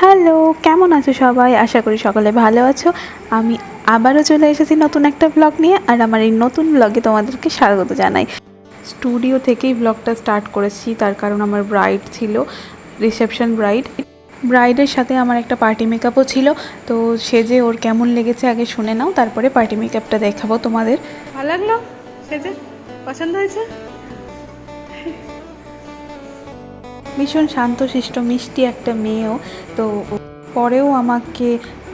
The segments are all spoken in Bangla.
হ্যালো, কেমন আছো সবাই? আশা করি সকলে ভালো আছো। আমি আবারও চলে এসেছি নতুন একটা ব্লগ নিয়ে, আর আমার এই নতুন ব্লগে তোমাদেরকে স্বাগত জানাই। স্টুডিও থেকেই ব্লগটা স্টার্ট করেছি, তার কারণ আমার ব্রাইড ছিল রিসেপশন ব্রাইড ব্রাইডের সাথে আমার একটা পার্টি মেকআপও ছিল, তো সেজে ওর কেমন লেগেছে আগে শুনে নাও, তারপরে পার্টি মেকআপটা দেখাবো তোমাদের। ভালো লাগল? সেজে পছন্দ হয়েছে? ভীষণ শান্তশিষ্ট মিষ্টি একটা মেয়েও। তো পরেও আমাকে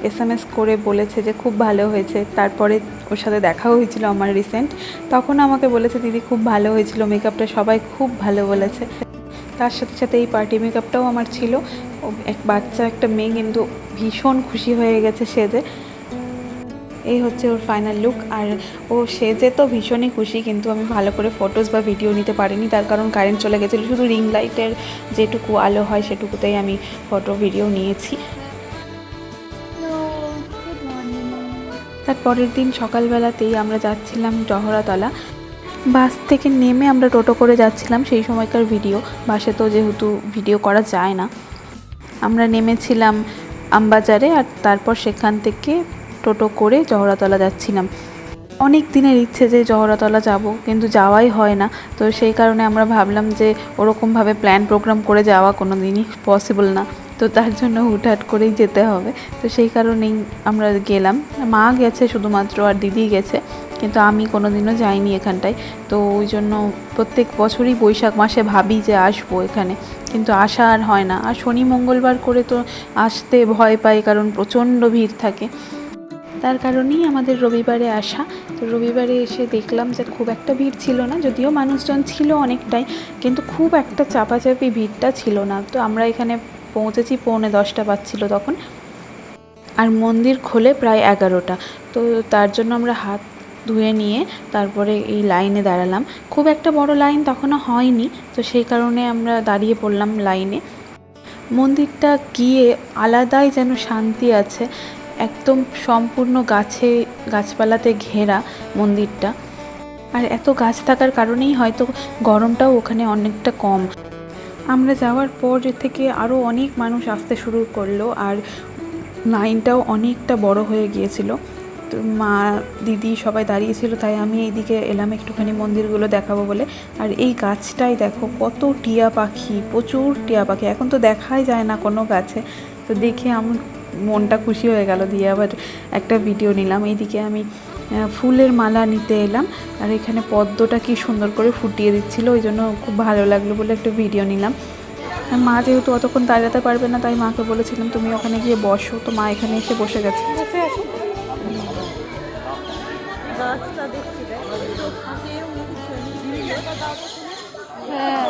এস এম এস করে বলেছে যে খুব ভালো হয়েছে। তারপরে ওর সাথে দেখাও হয়েছিল আমার রিসেন্ট তখন আমাকে বলেছে, দিদি, খুব ভালো হয়েছিল মেকআপটা সবাই খুব ভালো বলেছে। তার সাথে সাথে এই পার্টি মেকআপটাও আমার ছিল। এক বাচ্চা, একটা মেয়ে কিন্তু ভীষণ খুশি হয়ে গেছে সেজে। এই হচ্ছে ওর ফাইনাল লুক আর ও সেজে তো ভীষণই খুশি, কিন্তু আমি ভালো করে ফটোজ বা ভিডিও নিতে পারিনি। তার কারণ কারেন্ট চলে গেছিল, শুধু রিং লাইটের যেটুকু আলো হয় সেটুকুতেই আমি ফটো ভিডিও নিয়েছি। তার পরের দিন সকালবেলাতেই আমরা যাচ্ছিলাম জহরাতলা। বাস থেকে নেমে আমরা টোটো করে যাচ্ছিলাম, সেই সময়কার ভিডিও বাসে তো যেহেতু ভিডিও করা যায় না। আমরা নেমেছিলাম আমবাজারে আর তারপর সেখান থেকে টোটো করে জহরাতলা যাচ্ছিলাম। অনেক দিনের ইচ্ছে যে জহরাতলা যাব, কিন্তু যাওয়াই হয় না। তো সেই কারণে আমরা ভাবলাম যে ওরকমভাবে প্ল্যান প্রোগ্রাম করে যাওয়া কোনো দিনই পসিবল না। তো তার জন্য হুটহাট করেই যেতে হবে। তো সেই কারণেই আমরা গেলাম। মা গেছে শুধুমাত্র আর দিদি গেছে, কিন্তু আমি কোনো দিনও যাইনি এখানটায়। তো ওই জন্য প্রত্যেক বছরই বৈশাখ মাসে ভাবি যে আসব এখানে, কিন্তু আসা আর হয় না। আর শনি মঙ্গলবার করে তো আসতে ভয় পাই কারণ প্রচণ্ড ভিড় থাকে। তার কারণেই আমাদের রবিবারে আসা। তো রবিবারে এসে দেখলাম যে খুব একটা ভিড় ছিল না, যদিও মানুষজন ছিল অনেকটাই, কিন্তু খুব একটা চাপাচাপি ভিড়টা ছিল না। তো আমরা এখানে পৌঁছেছি, পৌনে দশটা বাজছিল তখন। আর মন্দির খোলে প্রায় এগারোটা। তো তার জন্য আমরা হাত ধুয়ে নিয়ে তারপরে এই লাইনে দাঁড়ালাম। খুব একটা বড় লাইন তখনও হয়নি, তো সেই কারণে আমরা দাঁড়িয়ে পড়লাম লাইনে। মন্দিরটা গিয়ে আলাদাই যেন শান্তি আছে। একদম সম্পূর্ণ গাছে, গাছপালাতে ঘেরা মন্দিরটা। আর এত গাছ থাকার কারণেই হয়তো গরমটাও ওখানে অনেকটা কম। আমরা যাওয়ার পর থেকে আরও অনেক মানুষ আসতে শুরু করল আর লাইনটাও অনেকটা বড় হয়ে গিয়েছিল। তো মা, দিদি সবাই দাঁড়িয়েছিল, তাই আমি এইদিকে এলাম একটুখানি মন্দিরগুলো দেখাবো বলে। আর এই গাছটাই দেখো, কত টিয়া পাখি, প্রচুর টিয়া পাখি। এখন তো দেখাই যায় না কোনো গাছে। তো দেখে আমার মনটা খুশি হয়ে গেল দিয়ে আবার একটা ভিডিও নিলাম। এইদিকে আমি ফুলের মালা নিতে এলাম আর এখানে পদ্মটা কি সুন্দর করে ফুটিয়ে দিচ্ছিল ওই জন্য খুব ভালো লাগল বলে একটা ভিডিও নিলাম। মা যেহেতু অতক্ষণ দাঁড়াতে পারবে না, তাই মাকে বলেছিলাম, তুমি ওখানে গিয়ে বসো। তো মা এখানে এসে বসে গেছে। হ্যাঁ।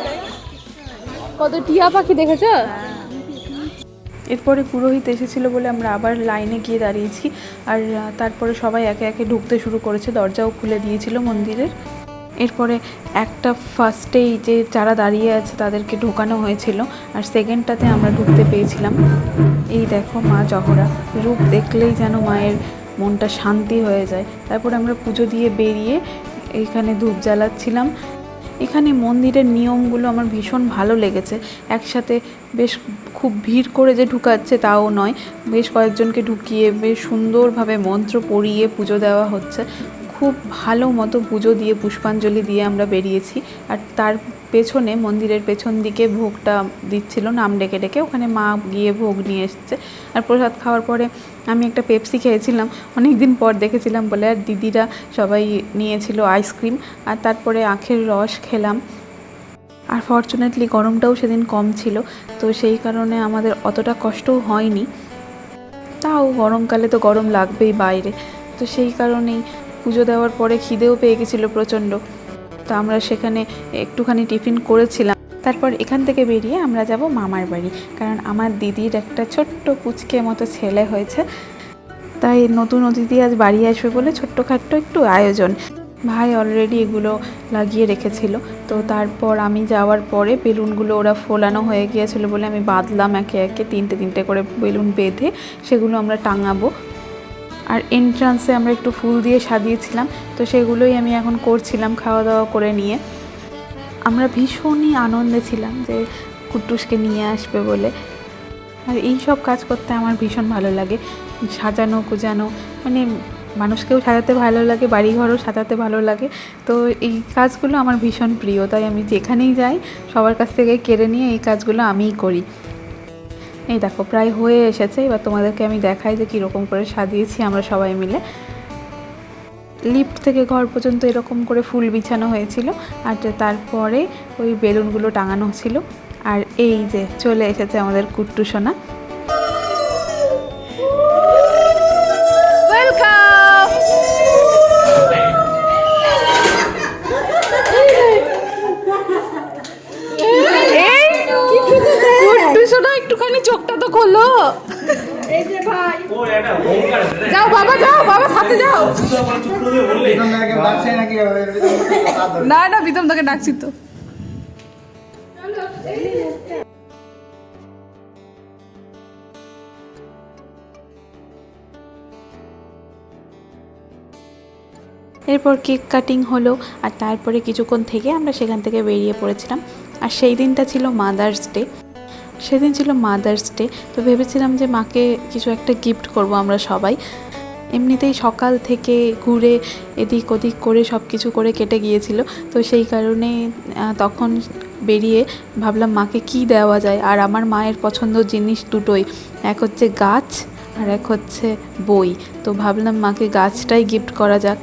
কত টিয়া পাখি দেখেছ? এরপরে পুরোহিত এসেছিল বলে আমরা আবার লাইনে গিয়ে দাঁড়িয়েছি আর তারপরে সবাই একে একে ঢুকতে শুরু করেছে, দরজাও খুলে দিয়েছিল মন্দিরের। এরপরে একটা ফার্স্টেই যে যারা দাঁড়িয়ে আছে তাদেরকে ঢোকানো হয়েছিল আর সেকেন্ডটাতে আমরা ঢুকতে পেয়েছিলাম। এই দেখো মা জহরা, রূপ দেখলেই যেন মায়ের মনটা শান্তি হয়ে যায়। তারপরে আমরা পুজো দিয়ে বেরিয়ে এইখানে ধূপ জ্বালাচ্ছিলাম। এখানে মন্দিরের নিয়মগুলো আমার ভীষণ ভালো লেগেছে। একসাথে বেশ খুব ভিড় করে যে ঢুকাচ্ছে তাও নয়। বেশ কয়েকজনকে ঢুকিয়ে বেশ সুন্দরভাবে মন্ত্র পড়িয়ে পুজো দেওয়া হচ্ছে। খুব ভালো মতো পুজো দিয়ে, পুষ্পাঞ্জলি দিয়ে আমরা বেরিয়েছি। আর তার পেছনে মন্দিরের পেছন দিকে ভোগটা দিচ্ছিল, নাম ডেকে ডেকে। ওখানে মা গিয়ে ভোগ নিয়ে এসছে। আর প্রসাদ খাওয়ার পরে আমি একটা পেপসি খেয়েছিলাম। অনেক দিন পর দেখেছিলাম বলে, আর দিদিরা সবাই নিয়েছিল আইসক্রিম। আর তারপরে আখের রস খেলাম। আর ফর্চুনেটলি গরমটাও সেদিন কম ছিল, তো সেই কারণে আমাদের অতটা কষ্টও হয়নি। তাও গরমকালে তো গরম লাগবেই বাইরে, তো সেই কারণেই পুজো দেওয়ার পরে খিদেও পেয়ে গেছিল প্রচণ্ড। তো আমরা সেখানে একটুখানি টিফিন করেছিলাম। তারপর এখান থেকে বেরিয়ে আমরা যাব মামার বাড়ি, কারণ আমার দিদির একটা ছোট্ট পুচকে মতো ছেলে হয়েছে। তাই নতুন অতিথি আজ বাড়ি আসবে বলে ছোট্টখাট্ট একটু আয়োজন। ভাই অলরেডি এগুলো লাগিয়ে রেখেছিল। তো তারপর আমি যাওয়ার পরে বেলুনগুলো ওরা ফোলানো হয়ে গিয়েছিল বলে আমি বাঁধলাম একে একে তিনটে তিনটে করে বেলুন বেঁধে সেগুলো আমরা টাঙাবো। আর এন্ট্রান্সে আমরা একটু ফুল দিয়ে সাজিয়েছিলাম, তো সেগুলোই আমি এখন করছিলাম খাওয়া দাওয়া করে নিয়ে। আমরা ভীষণই আনন্দে ছিলাম যে কুট্টুসকে নিয়ে আসবে বলে। আর এই সব কাজ করতে আমার ভীষণ ভালো লাগে। সাজানো, গোজানো মানে মানুষকেও সাজাতে ভালো লাগে, বাড়িঘরও সাজাতে ভালো লাগে। তো এই কাজগুলো আমার ভীষণ প্রিয়, তাই আমি যেখানেই যাই, সবার কাছ থেকে কেড়ে নিয়ে এই কাজগুলো আমিই করি। এই দেখো, প্রায় হয়ে এসেছে, এবার তোমাদেরকে আমি দেখাই যে কীরকম করে সাজিয়েছি আমরা সবাই মিলে। লিফট থেকে ঘর পর্যন্ত এরকম করে ফুল বিছানো হয়েছিল, আর তারপরে ওই বেলুনগুলো টাঙানো ছিল। আর এই যে চলে এসেছে আমাদের কুট্টু সোনা। যাও বাবা যাও, বাবা, সাথে যাও। না না তোকে ডাকছি তো। এরপর কেক কাটিং হলো, আর তারপরে কিছুক্ষণ থেকে আমরা সেখান থেকে বেরিয়ে পড়েছিলাম। আর সেই দিনটা ছিল মাদার্স ডে সেদিন ছিল মাদার্স ডে তো ভেবেছিলাম যে মাকে কিছু একটা গিফট করব আমরা সবাই। এমনিতেই সকাল থেকে ঘুরে এদিক ওদিক করে সব কিছু করে কেটে গিয়েছিল, তো সেই কারণে তখন বেরিয়ে ভাবলাম মাকে কি দেওয়া যায়, আর আমার মায়ের পছন্দ জিনিস দুটোই, এক হচ্ছে গাছ আর এক হচ্ছে বই। তো ভাবলাম মাকে গাছটাই গিফট করা যাক।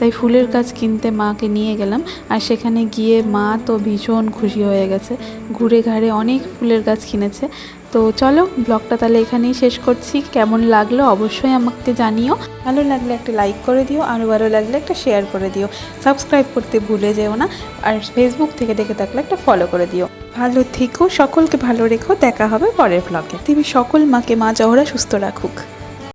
তাই ফুলের গাছ কিনতে মাকে নিয়ে গেলাম আর সেখানে গিয়ে মা তো ভীষণ খুশি হয়ে গেছে। ঘুরে ঘাড়ে অনেক ফুলের গাছ কিনেছে। তো চলো, ব্লগটা তাহলে এখানেই শেষ করছি। কেমন লাগল অবশ্যই আমাকে জানিও। ভালো লাগলে একটা লাইক করে দিও, আরও ভালো লাগলে একটা শেয়ার করে দিও। সাবস্ক্রাইব করতে ভুলে যেও না। আর ফেসবুক থেকে দেখে থাকলে একটা ফলো করে দিও। ভালো থেকো, সকলকে ভালো রেখো। দেখা হবে পরের ব্লগে। তুমি সকল মাকে মা জহরা সুস্থ রাখুক।